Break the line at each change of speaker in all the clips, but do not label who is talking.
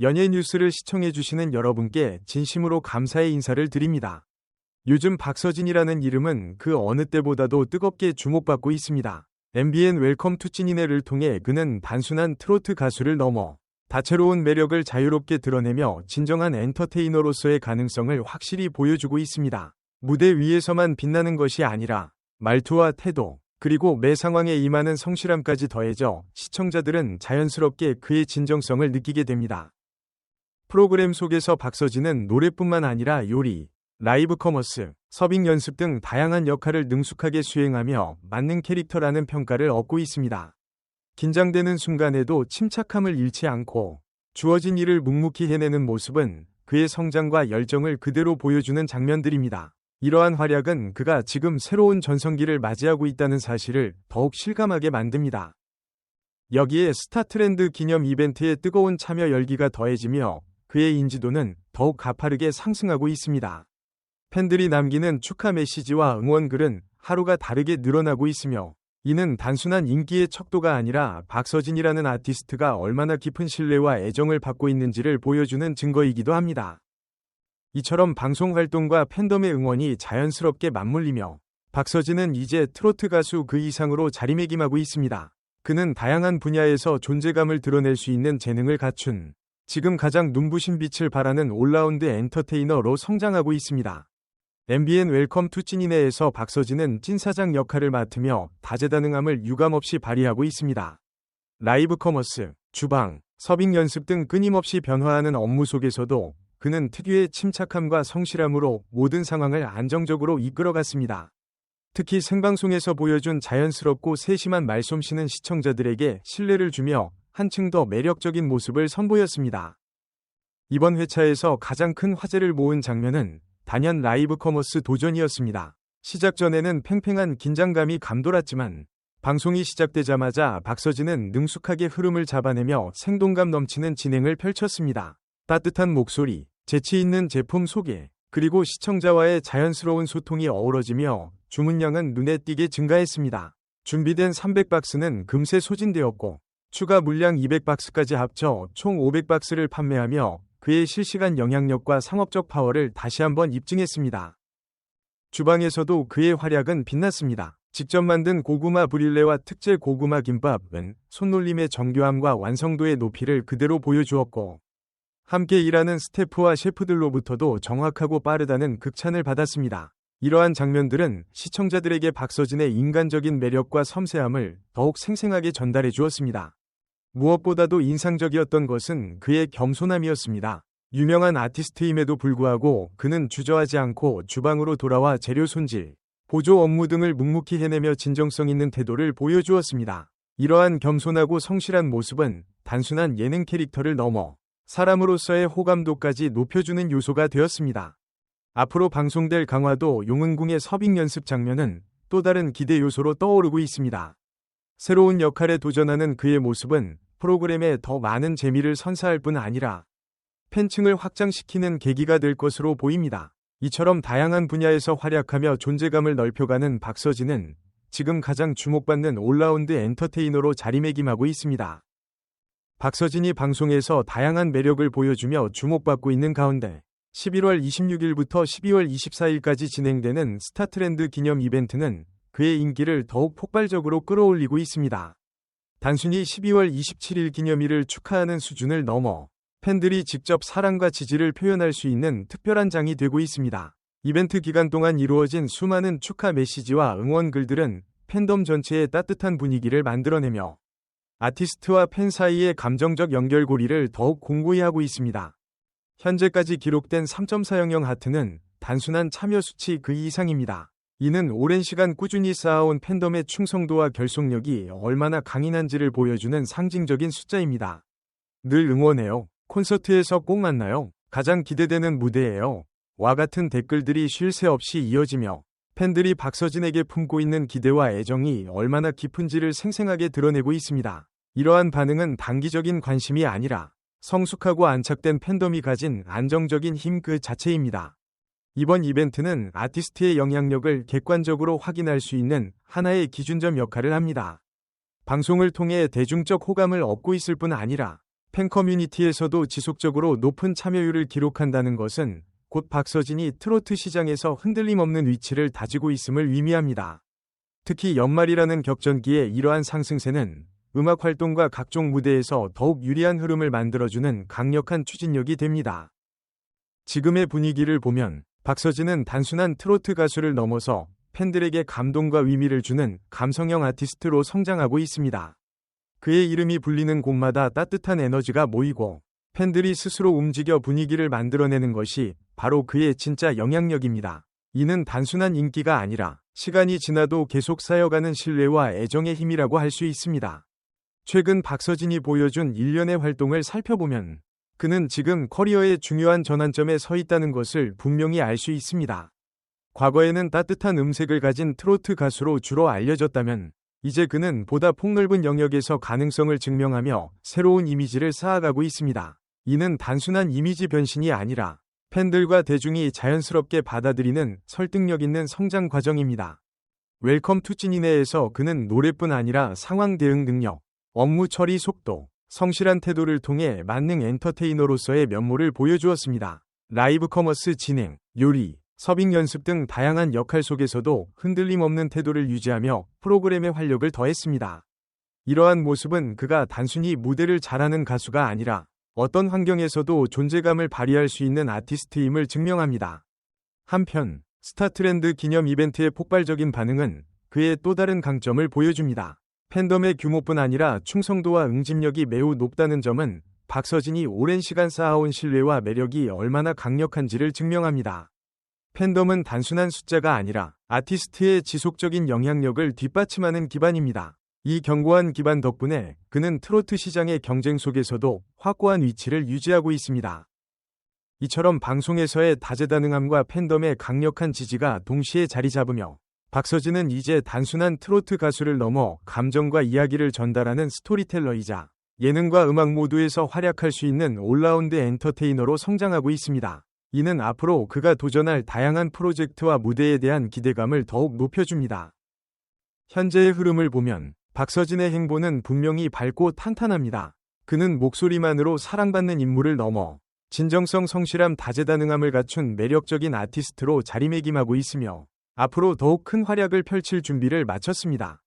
연예 뉴스를 시청해주시는 여러분께 진심으로 감사의 인사를 드립니다. 요즘 박서진이라는 이름은 그 어느 때보다도 뜨겁게 주목받고 있습니다. MBN 웰컴 투 찐이네를 통해 그는 단순한 트로트 가수를 넘어 다채로운 매력을 자유롭게 드러내며 진정한 엔터테이너로서의 가능성을 확실히 보여주고 있습니다. 무대 위에서만 빛나는 것이 아니라 말투와 태도, 그리고 매 상황에 임하는 성실함까지 더해져 시청자들은 자연스럽게 그의 진정성을 느끼게 됩니다. 프로그램 속에서 박서진은 노래뿐만 아니라 요리, 라이브 커머스, 서빙 연습 등 다양한 역할을 능숙하게 수행하며 맞는 캐릭터라는 평가를 얻고 있습니다. 긴장되는 순간에도 침착함을 잃지 않고 주어진 일을 묵묵히 해내는 모습은 그의 성장과 열정을 그대로 보여주는 장면들입니다. 이러한 활약은 그가 지금 새로운 전성기를 맞이하고 있다는 사실을 더욱 실감하게 만듭니다. 여기에 스타 트렌드 기념 이벤트의 뜨거운 참여 열기가 더해지며 그의 인지도는 더욱 가파르게 상승하고 있습니다. 팬들이 남기는 축하 메시지와 응원글은 하루가 다르게 늘어나고 있으며 이는 단순한 인기의 척도가 아니라 박서진이라는 아티스트가 얼마나 깊은 신뢰와 애정을 받고 있는지를 보여주는 증거이기도 합니다. 이처럼 방송 활동과 팬덤의 응원이 자연스럽게 맞물리며 박서진은 이제 트로트 가수 그 이상으로 자리매김하고 있습니다. 그는 다양한 분야에서 존재감을 드러낼 수 있는 재능을 갖춘 지금 가장 눈부신 빛을 발하는 올라운드 엔터테이너로 성장하고 있습니다. MBN 웰컴 투 찐이네에서 박서진은 찐사장 역할을 맡으며 다재다능함을 유감없이 발휘하고 있습니다. 라이브 커머스, 주방, 서빙 연습 등 끊임없이 변화하는 업무 속에서도 그는 특유의 침착함과 성실함으로 모든 상황을 안정적으로 이끌어갔습니다. 특히 생방송에서 보여준 자연스럽고 세심한 말솜씨는 시청자들에게 신뢰를 주며 한층 더 매력적인 모습을 선보였습니다. 이번 회차에서 가장 큰 화제를 모은 장면은 단연 라이브 커머스 도전이었습니다. 시작 전에는 팽팽한 긴장감이 감돌았지만 방송이 시작되자마자 박서진은 능숙하게 흐름을 잡아내며 생동감 넘치는 진행을 펼쳤습니다. 따뜻한 목소리, 재치 있는 제품 소개, 그리고 시청자와의 자연스러운 소통이 어우러지며 주문량은 눈에 띄게 증가했습니다. 준비된 300박스는 금세 소진되었고 추가 물량 200박스까지 합쳐 총 500박스를 판매하며 그의 실시간 영향력과 상업적 파워를 다시 한번 입증했습니다. 주방에서도 그의 활약은 빛났습니다. 직접 만든 고구마 브릴레와 특제 고구마 김밥은 손놀림의 정교함과 완성도의 높이를 그대로 보여주었고 함께 일하는 스태프와 셰프들로부터도 정확하고 빠르다는 극찬을 받았습니다. 이러한 장면들은 시청자들에게 박서진의 인간적인 매력과 섬세함을 더욱 생생하게 전달해 주었습니다. 무엇보다도 인상적이었던 것은 그의 겸손함이었습니다. 유명한 아티스트임에도 불구하고 그는 주저하지 않고 주방으로 돌아와 재료 손질, 보조 업무 등을 묵묵히 해내며 진정성 있는 태도를 보여주었습니다. 이러한 겸손하고 성실한 모습은 단순한 예능 캐릭터를 넘어 사람으로서의 호감도까지 높여주는 요소가 되었습니다. 앞으로 방송될 강화도 용은궁의 서빙 연습 장면은 또 다른 기대 요소로 떠오르고 있습니다. 새로운 역할에 도전하는 그의 모습은 프로그램에 더 많은 재미를 선사할 뿐 아니라 팬층을 확장시키는 계기가 될 것으로 보입니다. 이처럼 다양한 분야에서 활약하며 존재감을 넓혀가는 박서진은 지금 가장 주목받는 올라운드 엔터테이너로 자리매김하고 있습니다. 박서진이 방송에서 다양한 매력을 보여주며 주목받고 있는 가운데 11월 26일부터 12월 24일까지 진행되는 스타트렌드 기념 이벤트는 그의 인기를 더욱 폭발적으로 끌어올리고 있습니다. 단순히 12월 27일 기념일을 축하하는 수준을 넘어 팬들이 직접 사랑과 지지를 표현할 수 있는 특별한 장이 되고 있습니다. 이벤트 기간 동안 이루어진 수많은 축하 메시지와 응원 글들은 팬덤 전체의 따뜻한 분위기를 만들어내며 아티스트와 팬 사이의 감정적 연결고리를 더욱 공고히 하고 있습니다. 현재까지 기록된 3.400 하트는 단순한 참여 수치 그 이상입니다. 이는 오랜 시간 꾸준히 쌓아온 팬덤의 충성도와 결속력이 얼마나 강인한지를 보여주는 상징적인 숫자입니다. 늘 응원해요. 콘서트에서 꼭 만나요. 가장 기대되는 무대예요. 와 같은 댓글들이 쉴 새 없이 이어지며 팬들이 박서진에게 품고 있는 기대와 애정이 얼마나 깊은지를 생생하게 드러내고 있습니다. 이러한 반응은 단기적인 관심이 아니라 성숙하고 안착된 팬덤이 가진 안정적인 힘 그 자체입니다. 이번 이벤트는 아티스트의 영향력을 객관적으로 확인할 수 있는 하나의 기준점 역할을 합니다. 방송을 통해 대중적 호감을 얻고 있을 뿐 아니라 팬 커뮤니티에서도 지속적으로 높은 참여율을 기록한다는 것은 곧 박서진이 트로트 시장에서 흔들림 없는 위치를 다지고 있음을 의미합니다. 특히 연말이라는 격전기에 이러한 상승세는 음악 활동과 각종 무대에서 더욱 유리한 흐름을 만들어주는 강력한 추진력이 됩니다. 지금의 분위기를 보면 박서진은 단순한 트로트 가수를 넘어서 팬들에게 감동과 의미를 주는 감성형 아티스트로 성장하고 있습니다. 그의 이름이 불리는 곳마다 따뜻한 에너지가 모이고 팬들이 스스로 움직여 분위기를 만들어내는 것이 바로 그의 진짜 영향력입니다. 이는 단순한 인기가 아니라 시간이 지나도 계속 쌓여가는 신뢰와 애정의 힘이라고 할 수 있습니다. 최근 박서진이 보여준 일련의 활동을 살펴보면 그는 지금 커리어의 중요한 전환점에 서 있다는 것을 분명히 알 수 있습니다. 과거에는 따뜻한 음색을 가진 트로트 가수로 주로 알려졌다면 이제 그는 보다 폭넓은 영역에서 가능성을 증명하며 새로운 이미지를 쌓아가고 있습니다. 이는 단순한 이미지 변신이 아니라 팬들과 대중이 자연스럽게 받아들이는 설득력 있는 성장 과정입니다. 웰컴 투 찐이네에서 그는 노래뿐 아니라 상황 대응 능력, 업무 처리 속도, 성실한 태도를 통해 만능 엔터테이너로서의 면모를 보여주었습니다. 라이브 커머스 진행, 요리, 서빙 연습 등 다양한 역할 속에서도 흔들림 없는 태도를 유지하며 프로그램의 활력을 더했습니다. 이러한 모습은 그가 단순히 무대를 잘하는 가수가 아니라 어떤 환경에서도 존재감을 발휘할 수 있는 아티스트임을 증명합니다. 한편 스타트렌드 기념 이벤트의 폭발적인 반응은 그의 또 다른 강점을 보여줍니다. 팬덤의 규모뿐 아니라 충성도와 응집력이 매우 높다는 점은 박서진이 오랜 시간 쌓아온 신뢰와 매력이 얼마나 강력한지를 증명합니다. 팬덤은 단순한 숫자가 아니라 아티스트의 지속적인 영향력을 뒷받침하는 기반입니다. 이 견고한 기반 덕분에 그는 트로트 시장의 경쟁 속에서도 확고한 위치를 유지하고 있습니다. 이처럼 방송에서의 다재다능함과 팬덤의 강력한 지지가 동시에 자리 잡으며 박서진은 이제 단순한 트로트 가수를 넘어 감정과 이야기를 전달하는 스토리텔러이자 예능과 음악 모두에서 활약할 수 있는 올라운드 엔터테이너로 성장하고 있습니다. 이는 앞으로 그가 도전할 다양한 프로젝트와 무대에 대한 기대감을 더욱 높여줍니다. 현재의 흐름을 보면 박서진의 행보는 분명히 밝고 탄탄합니다. 그는 목소리만으로 사랑받는 인물을 넘어 진정성 성실함 다재다능함을 갖춘 매력적인 아티스트로 자리매김하고 있으며 앞으로 더욱 큰 활약을 펼칠 준비를 마쳤습니다.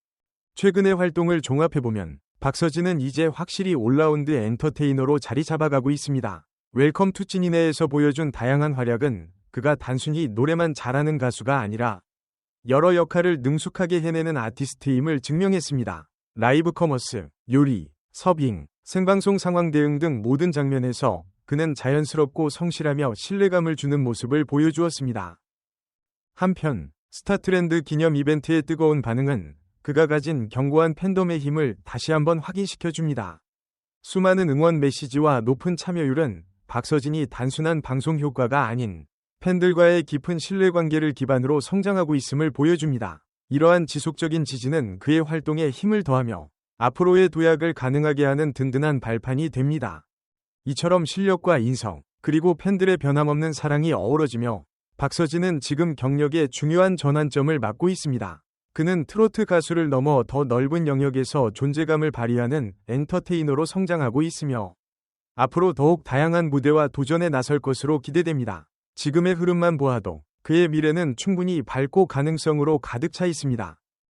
최근의 활동을 종합해보면 박서진은 이제 확실히 올라운드 엔터테이너로 자리 잡아가고 있습니다. 웰컴 투 찐이네에서 보여준 다양한 활약은 그가 단순히 노래만 잘하는 가수가 아니라 여러 역할을 능숙하게 해내는 아티스트임을 증명했습니다. 라이브 커머스, 요리, 서빙, 생방송 상황 대응 등 모든 장면에서 그는 자연스럽고 성실하며 신뢰감을 주는 모습을 보여주었습니다. 한편 스타트렌드 기념 이벤트의 뜨거운 반응은 그가 가진 견고한 팬덤의 힘을 다시 한번 확인시켜줍니다. 수많은 응원 메시지와 높은 참여율은 박서진이 단순한 방송 효과가 아닌 팬들과의 깊은 신뢰관계를 기반으로 성장하고 있음을 보여줍니다. 이러한 지속적인 지지는 그의 활동에 힘을 더하며 앞으로의 도약을 가능하게 하는 든든한 발판이 됩니다. 이처럼 실력과 인성, 그리고 팬들의 변함없는 사랑이 어우러지며 박서진은 지금 경력의 중요한 전환점을 맞고 있습니다. 그는 트로트 가수를 넘어 더 넓은 영역에서 존재감을 발휘하는 엔터테이너로 성장하고 있으며 앞으로 더욱 다양한 무대와 도전에 나설 것으로 기대됩니다. 지금의 흐름만 보아도 그의 미래는 충분히 밝고 가능성으로 가득 차 있습니다.